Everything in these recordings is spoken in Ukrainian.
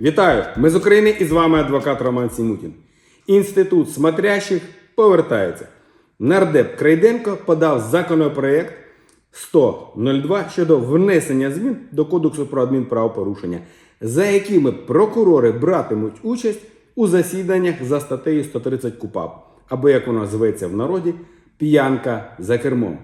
Вітаю! Ми з України і з вами адвокат Роман Сімутін. Інститут смотрящих повертається. Нардеп Крайденко подав законопроект 100.02 щодо внесення змін до Кодексу про адмінправопорушення, за якими прокурори братимуть участь у засіданнях за статтею 130 КУПАП, або як вона зветься в народі, п'янка за кермом.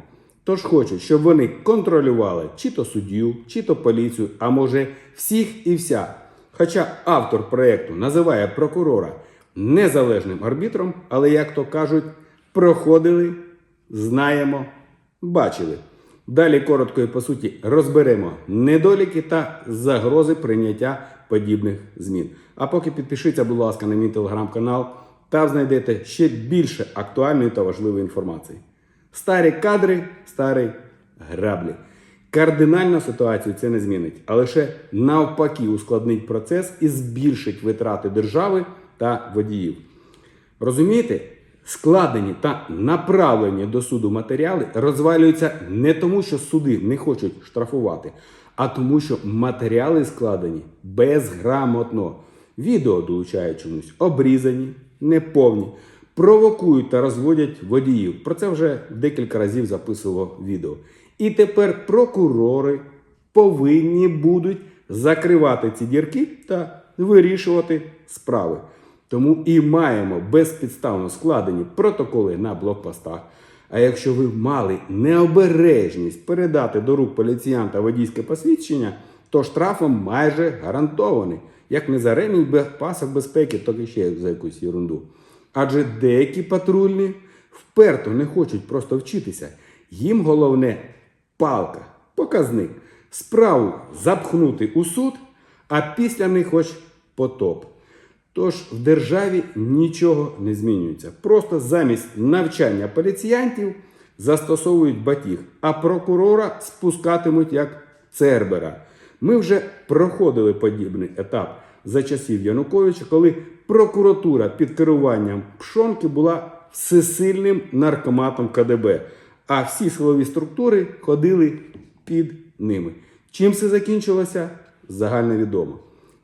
Тож хочуть, щоб вони контролювали чи то суддю, чи то поліцію, а може всіх і вся. Хоча автор проєкту називає прокурора незалежним арбітром, але, як то кажуть, проходили, знаємо, бачили. Далі коротко і по суті розберемо недоліки та загрози прийняття подібних змін. А поки підпишіться, будь ласка, на мій телеграм-канал, там знайдете ще більше актуальної та важливої інформації. Старі кадри, старі граблі. Кардинально ситуацію це не змінить, а лише навпаки ускладнить процес і збільшить витрати держави та водіїв. Розумієте, складені та направлені до суду матеріали розвалюються не тому, що суди не хочуть штрафувати, а тому, що матеріали складені безграмотно. Відео долучають чомусь обрізані, неповні, провокують та розводять водіїв. Про це вже декілька разів записував відео. І тепер прокурори повинні будуть закривати ці дірки та вирішувати справи. Тому і маємо безпідставно складені протоколи на блокпостах. А якщо ви мали необережність передати до рук поліціянта водійське посвідчення, то штрафом майже гарантований. Як не за ремінь без пасок безпеки, і ще за якусь ерунду. Адже деякі патрульні вперто не хочуть просто вчитися. Їм головне палка, показник, справу запхнути у суд, а після них хоч потоп. Тож в державі нічого не змінюється. Просто замість навчання поліціянтів застосовують батіг, а прокурора спускатимуть як цербера. Ми вже проходили подібний етап за часів Януковича, коли прокуратура під керуванням Пшонки була всесильним наркоматом КДБ, а всі силові структури ходили під ними. Чим це закінчилося? Загальновідомо.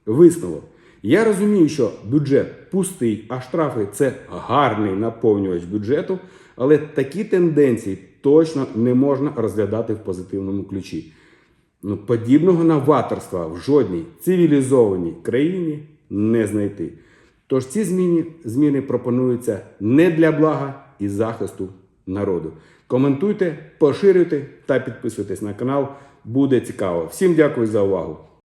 Висновок. Я розумію, що бюджет пустий, а штрафи це гарний наповнювач бюджету, але такі тенденції точно не можна розглядати в позитивному ключі. Ну, подібного новаторства в жодній цивілізованій країні не знайти. Тож ці зміни, зміни пропонуються не для блага і захисту народу. Коментуйте, поширюйте та підписуйтесь на канал. Буде цікаво. Всім дякую за увагу.